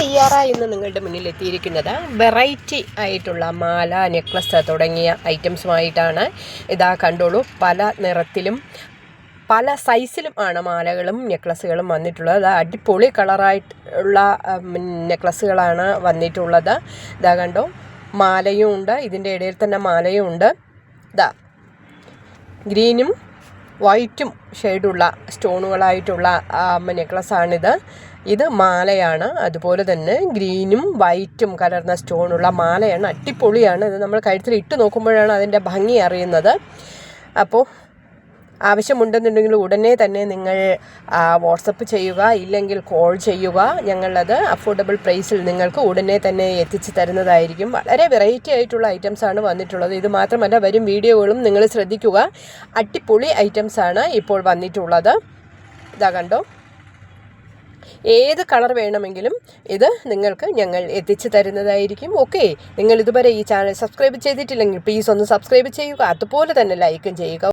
സിയാറ ഇന്ന് നിങ്ങളുടെ മുന്നിൽ എത്തിയിരിക്കുന്നത്. വെറൈറ്റി ആയിട്ടുള്ള മാല നെക്ലസ് തുടങ്ങിയ ഐറ്റംസുമായിട്ടാണ് ഇതാ കണ്ടോളൂ. പല നിറത്തിലും പല സൈസിലും ആണ് മാലകളും നെക്ലസ്സുകളും വന്നിട്ടുള്ളത്. അത് അടിപൊളി കളറായിട്ടുള്ള നെക്ലസ്സുകളാണ് വന്നിട്ടുള്ളത്. ഇതാ കണ്ടോ മാലയും ഉണ്ട്. ഇതിന്റെ ഇടയിൽ തന്നെ മാലയും ഉണ്ട്. ഇതാ ഗ്രീനും വൈറ്റും ഷെയ്ഡുള്ള സ്റ്റോണുകളായിട്ടുള്ള നെക്ലസ്സാണിത് ഇത് മാലയാണ്. അതുപോലെ തന്നെ ഗ്രീനും വൈറ്റും കലർന്ന സ്റ്റോണുള്ള മാലയാണ്. അടിപൊളിയാണ്. ഇത് നമ്മൾ കഴുത്തിൽ ഇട്ട് നോക്കുമ്പോഴാണ് അതിന്റെ ഭംഗി അറിയുന്നത്. അപ്പോൾ ആവശ്യമുണ്ടെന്നുണ്ടെങ്കിൽ ഉടനെ തന്നെ നിങ്ങൾ വാട്സപ്പ് ചെയ്യുക ഇല്ലെങ്കിൽ കോൾ ചെയ്യുക. ഞങ്ങളത് അഫോർഡബിൾ പ്രൈസിൽ നിങ്ങൾക്ക് ഉടനെ തന്നെ എത്തിച്ചു തരുന്നതായിരിക്കും. വളരെ വെറൈറ്റി ആയിട്ടുള്ള ഐറ്റംസ് ആണ് വന്നിട്ടുള്ളത്. ഇത് മാത്രമല്ല വരും വീഡിയോകളും നിങ്ങൾ ശ്രദ്ധിക്കുക. അടിപൊളി ഐറ്റംസ് ആണ് ഇപ്പോൾ വന്നിട്ടുള്ളത്. ഇതാ കണ്ടോ? ഏത് കളർ വേണമെങ്കിലും ഇത് നിങ്ങൾക്ക് ഞങ്ങൾ എത്തിച്ചു തരുന്നതായിരിക്കും. ഓക്കെ നിങ്ങൾ ഇതുവരെ ഈ ചാനൽ സബ്സ്ക്രൈബ് ചെയ്തിട്ടില്ലെങ്കിൽ പ്ലീസ് ഒന്ന് സബ്സ്ക്രൈബ് ചെയ്യുക. അതുപോലെ തന്നെ ലൈക്കും ചെയ്യുക.